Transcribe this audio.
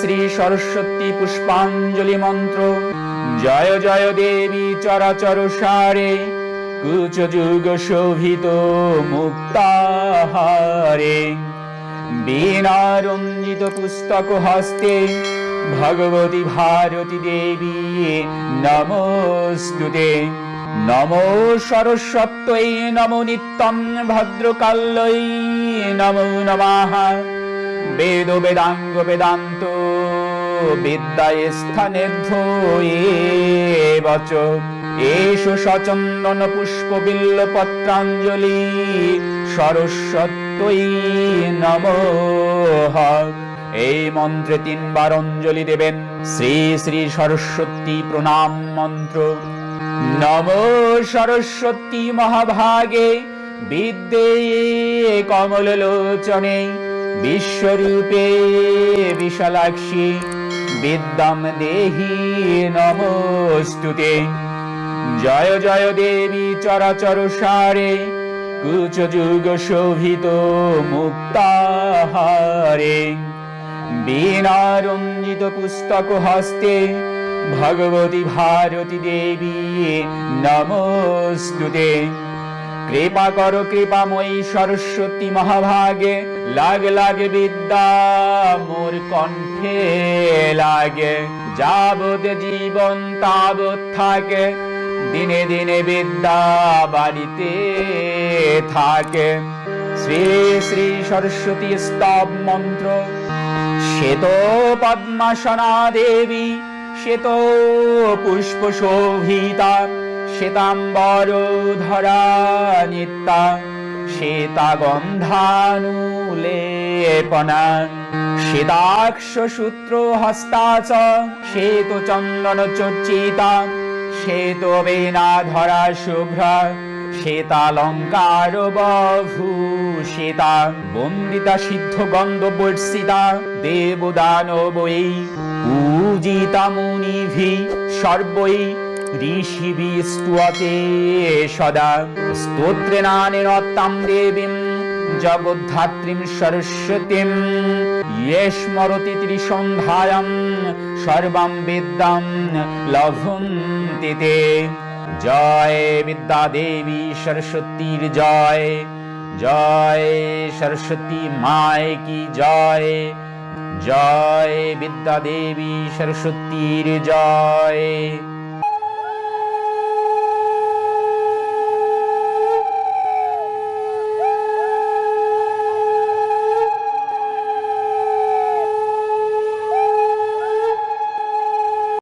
শ্রী সরস্বতী পুষ্পাঞ্জলি মন্ত্র। জয় জয় দেবী চরাচর সারে, কুচ যুগ শোভিত মুক্তাহারে। বীণা রঞ্জিত পুস্তক হস্তে ভগবতী ভারতী দেবী নমস্তুতে। নমো সরস্বত্যৈ নমো নিত্যম ভদ্রকাল্যৈ নমো নমঃ। বেদ বেদাঙ্গ বেদান্ত বিদ্যায় স্থানে বচ এষ সচন্দন পুষ্প বিল্ল পত্রাঞ্জলি সরস্বত্যই নম। এই মন্ত্রে তিনবার অঞ্জলি দেবেন শ্রী শ্রী সরস্বতী প্রণাম মন্ত্র। নম সরস্বতী মহাভাগে, বিদ্যে কমললোচনে, বিশ্বরূপে বিশালাক্ষী। বিদ্যাম দেহি নমস্তুতে। জয় জয় দেবী চরাচর সারে কুচ যুগ শোভিত মুক্তাহারে। বীণা রঞ্জিত পুস্তক হস্তে ভগবতী ভারতী দেবী নমস্তুতে। কৃপা কর কৃপাময়ী সরস্বতী মহাভাগে। লাগ, লাগে বিদ্যা মোর কণ্ঠে লাগে। যাবত জীবন তাবৎ থাকে, দিনে দিনে বিদ্যা বাড়িতে থাকে। শ্রী শ্রী সরস্বতী স্তব মন্ত্র শ্বেত পদ্মাসনা দেবী শ্বেত পুষ্প শোভিতা। শ্বেতাম্বর ধরা নিত্যা শ্বেতা গন্ধানুলেপনা শ্বেতাক্ষ সূত্র হস্তাচ শ্বেত চন্দন চর্চিতা শ্বেত বেনা ধরা শুভ্রা শ্বেতালঙ্কার বহুষিতা বন্দিতা সিদ্ধ গন্ধ বর্ষিতা দেবদানবৈ পূজিতা মুনিভি সর্বৈ ঋষিভি স্তুয়তে সদা স্তোত্রেণানেন তাম দেবীম, জগদ্ধাত্রীম সরস্বতীম। ইয়ে স্মরতি ত্রিসন্ধ্যায়াম সর্বাম বিদ্যাম লভন্তি তে। জয় বিদ্যা দেবী সরস্বতীর জয় জয় সরস্বতী মায় কি জয়। জয় বিদ্যা দেবী সরস্বতীর জয়।